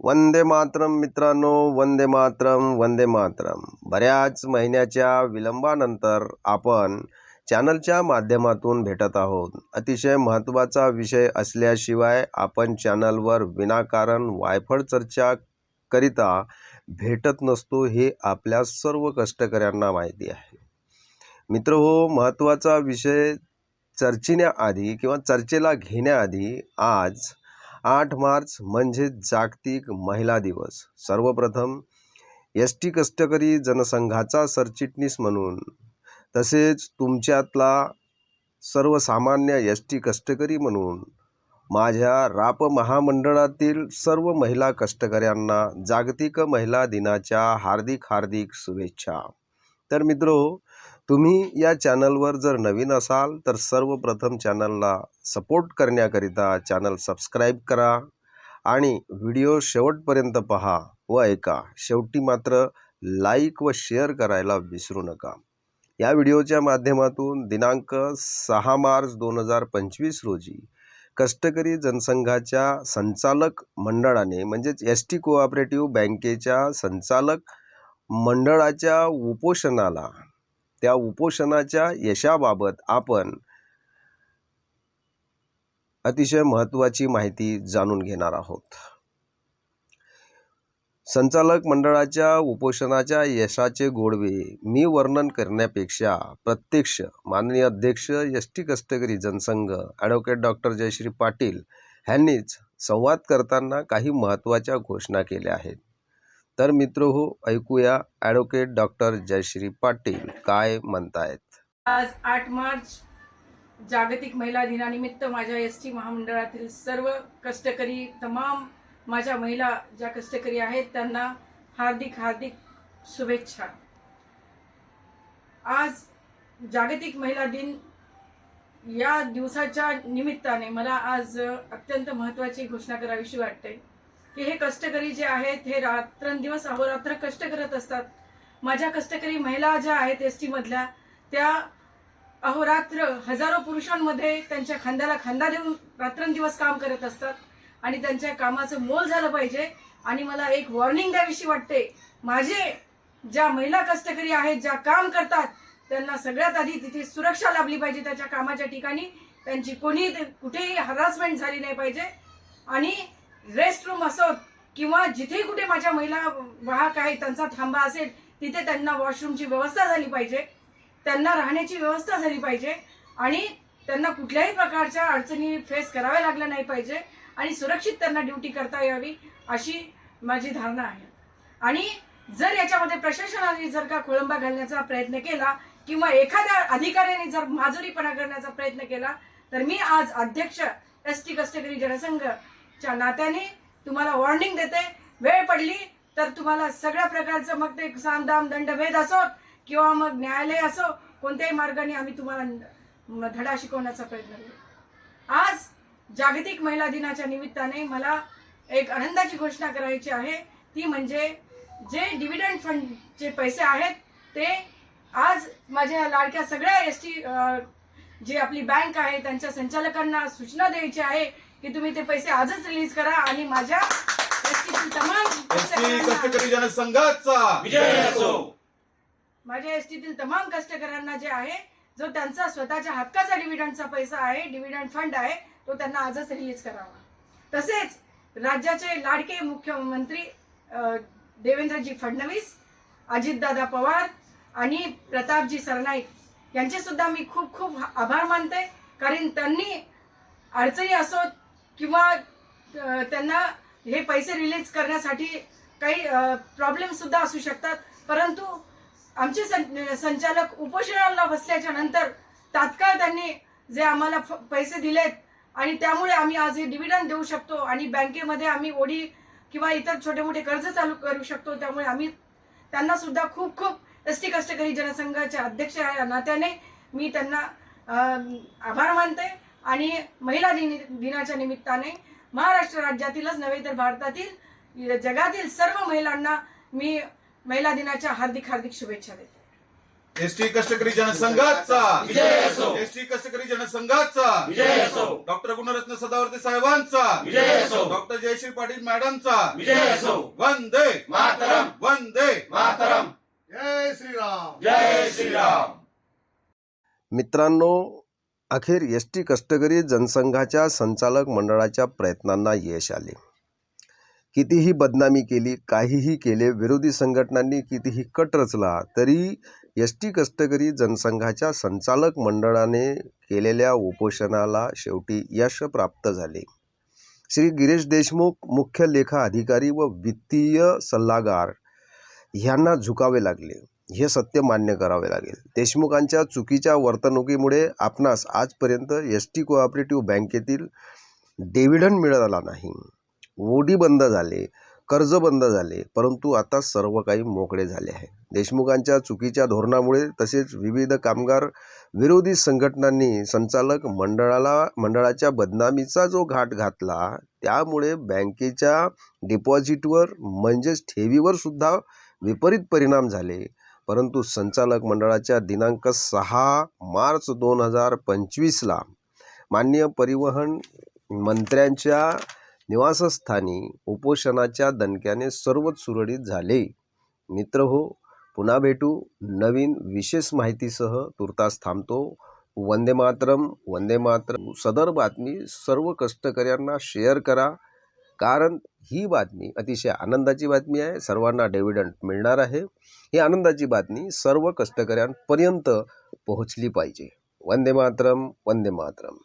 वंदे मातरम मित्रांनो वंदे मातरम वंदे मातरम. बऱ्याच महिन्याच्या विलंबानंतर आपण चॅनलच्या माध्यमातून भेटत आहोत. अतिशय महत्त्वाचा विषय असल्याशिवाय आपण चॅनलवर विनाकारण वायफळ चर्चा करिता भेटत नसतो हे आपल्या सर्व कष्टकऱ्यांना माहिती आहे. मित्र हो महत्त्वाचा विषय चर्चिण्याआधी किंवा चर्चेला घेण्याआधी आज आठ मार्च म्हणजे जागतिक महिला दिवस. सर्वप्रथम एस टी कष्टकरी जनसंघाचा सरचिटणीस म्हणून. तसेच तुमच्यातला सर्वसामान्य एस टी कष्टकरी म्हणून. माझ्या राप महामंडळातील सर्व महिला कष्टकऱ्यांना जागतिक महिला दिनाच्या हार्दिक हार्दिक शुभेच्छा. तर मित्रो तुम्ही या चॅनलवर जर नवीन असाल तर सर्वप्रथम चॅनलला सपोर्ट करण्याकरिता चॅनल सबस्क्राईब करा आणि व्हिडिओ शेवटपर्यंत पहा व ऐका. शेवटी मात्र लाईक व शेअर करायला विसरू नका. या व्हिडिओच्या माध्यमातून दिनांक सहा मार्च दोन हजार पंचवीस रोजी कष्टकरी जनसंघाच्या संचालक मंडळाने म्हणजेच एस टी कोऑपरेटिव्ह बँकेच्या संचालक मंडळाच्या उपोषणाला त्या उपोषणाच्या यशाबाबत आपण अतिशय महत्त्वाची माहिती जाणून घेणार आहोत. संचालक मंडळाच्या उपोषणाच्या यशाचे गोडवे मी वर्णन करण्यापेक्षा प्रत्यक्ष माननीय अध्यक्ष एस टी कष्टकरी जनसंघ ॲडव्होकेट डॉक्टर जयश्री पाटील ह्यांनीच संवाद करताना काही महत्त्वाच्या घोषणा केल्या आहेत. तर मित्र हो ऐकूया ॲडव्होकेट डॉक्टर जयश्री पाटील काय म्हणतायत. आज आठ मार्च जागतिक महिला दिनानिमित्त माझ्या एस टी महामंडळातील सर्व कष्टकरी तमाम माझ्या महिला ज्या कष्टकरी आहेत त्यांना हार्दिक हार्दिक शुभेच्छा. आज जागतिक महिला दिन या दिवसाच्या निमित्ताने मला आज अत्यंत महत्त्वाची घोषणा करावीशी वाटते. की हे कष्टकरी जे आहेत हे रात्रंदिवस अहोरात्र कष्ट करत असतात. माझ्या कष्टकरी महिला ज्या आहेत एस टीमधल्या त्या अहोरात्र हजारो पुरुषांमध्ये त्यांच्या खांद्याला खांदा देऊन रात्रंदिवस काम करत असतात आणि त्यांच्या कामाचं मोल झालं पाहिजे. आणि मला एक वॉर्निंग द्यावीशी वाटते माझे ज्या महिला कष्टकरी आहेत ज्या काम करतात त्यांना सगळ्यात आधी तिथे सुरक्षा लाभली पाहिजे. त्याच्या कामाच्या ठिकाणी त्यांची कोणी कुठेही हरासमेंट झाली नाही पाहिजे. आणि रेस्ट रूम असोत किंवा जिथे कुठे माझ्या महिला वाहक आहे त्यांचा थांबा असेल तिथे त्यांना वॉशरूमची व्यवस्था झाली पाहिजे. त्यांना राहण्याची व्यवस्था झाली पाहिजे. आणि त्यांना कुठल्याही प्रकारच्या अडचणी फेस कराव्या लागल्या नाही पाहिजे. आणि सुरक्षित त्यांना ड्युटी करता यावी अशी माझी धारणा आहे. आणि जर याच्यामध्ये प्रशासनाने जर का खोळंबा घालण्याचा प्रयत्न केला किंवा एखाद्या अधिकाऱ्याने जर माजुरीपणा करण्याचा प्रयत्न केला तर मी आज अध्यक्ष एस टी कष्टकरी च्या नात्याने तुम्हाला वॉर्निंग देते. वेळ पडली तर तुम्हाला सगळ्या प्रकारचं मग ते सामदाम दंडभेद असो किंवा मग न्यायालय असो कोणत्याही मार्गाने आम्ही तुम्हाला धडा शिकवण्याचा प्रयत्न करू. आज जागतिक महिला दिनाच्या निमित्ताने मला एक आनंदाची घोषणा करायची आहे. ती म्हणजे जे डिव्हिडंड फंडचे पैसे आहेत ते आज माझ्या लाडक्या सगळ्या एस टी जी आपली बँक आहे त्यांच्या संचालकांना सूचना द्यायची आहे की तुम्ही ते पैसे आजच रिलीज करा आणि माझ्या एस तमाम कष्टकरी जनसंघाचा विजय असो. माझ्या एस टीतील तमाम कष्टकऱ्यांना जे आहे जो त्यांचा स्वतःच्या हक्काचा डिव्हिडंडचा पैसा आहे डिव्हिडंड फंड आहे तो त्यांना आजच रिलीज करावा. तसेच राज्याचे लाडके मुख्यमंत्री देवेंद्रजी फडणवीस अजितदादा पवार आणि प्रतापजी सरनाईक यांचे सुद्धा मी खूप खूप आभार मानते कारण त्यांनी अडचणी असोत किंवा त्यांना हे पैसे रिलीज करण्यासाठी काही प्रॉब्लेम सुद्धा असू शकतात. परंतु आमचे सं- संचालक उपोषणाला बसल्याच्या नंतर तात्काळ त्यांनी जे आम्हाला फ- पैसे दिलेत आणि त्यामुळे आम्ही आज हे डिव्हिडंड देऊ शकतो आणि बँकेमध्ये आम्ही ओढी किंवा इतर छोटे मोठे कर्ज चालू करू शकतो. त्यामुळे आम्ही त्यांना सुद्धा खूप खूप एस टी कष्टकरी जनसंघाचे अध्यक्ष या नात्याने मी त्यांना आभार मानते. आणि महिला दिन दिनाच्या निमित्ताने महाराष्ट्र राज्यातीलच नव्हे तर भारतातील जगातील सर्व महिलांना मी महिला दिनाच्या हार्दिक हार्दिक शुभेच्छा देते एसटी कष्टकरी जनसंघाचा विजय असो. एसटी कष्टकरी जनसंघाचा विजय असो. डॉक्टर गुणरत्न सदावर्ते साहेबांचा विजय असो. डॉक्टर जयश्री पाटील मॅडमचा विजय असो. वंदे मातरम. वंदे मातरम जय श्रीराम जय श्रीराम मित्रांनो अखेर एस टी कष्टकरी जनसंघाच्या संचालक मंडळाच्या प्रयत्नांना यश आले. कितीही बदनामी केली काहीही केले विरोधी संघटनांनी कितीही कट रचला तरी एस टी कष्टकरी जनसंघाच्या संचालक मंडळाने केलेल्या उपोषणाला शेवटी यश प्राप्त झाले. श्री गिरीश देशमुख मुख्य लेखा अधिकारी व वित्तीय सल्लागार ह्यांना झुकावे लागले. हे सत्य मान्य करावे लागेल. देशमुखांच्या चुकीच्या वर्तणुकीमुळे आपणास आजपर्यंत एस टी कोऑपरेटिव्ह बँकेतील डेव्हिडन मिळाला नाही. ओडी बंद झाले कर्ज बंद झाले परंतु आता सर्व काही मोकळे झाले आहे. देशमुखांच्या चुकीच्या धोरणामुळे तसेच विविध कामगार विरोधी संघटनांनी संचालक मंडळाला मंडळाच्या बदनामीचा जो घाट घातला त्यामुळे बँकेच्या डिपॉझिटवर म्हणजेच ठेवीवर सुद्धा विपरीत परिणाम झाले. परंतु संचालक मंडळाच्या दिनांक सहा मार्च दोन हजार पंचवीसला माननीय परिवहन मंत्र्यांच्या निवासस्थानी उपोषणाच्या दणक्याने सर्वच सुरळीत झाले. मित्र हो पुन्हा भेटू नवीन विशेष माहितीसह. तुर्तास थांबतो. वंदे मातरम वंदे मातरम. सदर बातमी सर्व कष्टकऱ्यांना शेअर करा. कारण ही बातमी अतिशय आनंदाची बातमी आहे. सर्वांना डेव्हिडंट मिळणार आहे. ही आनंदाची बातमी सर्व कष्टकऱ्यांपर्यंत पोहोचली पाहिजे. वंदे मातरम वंदे मातरम.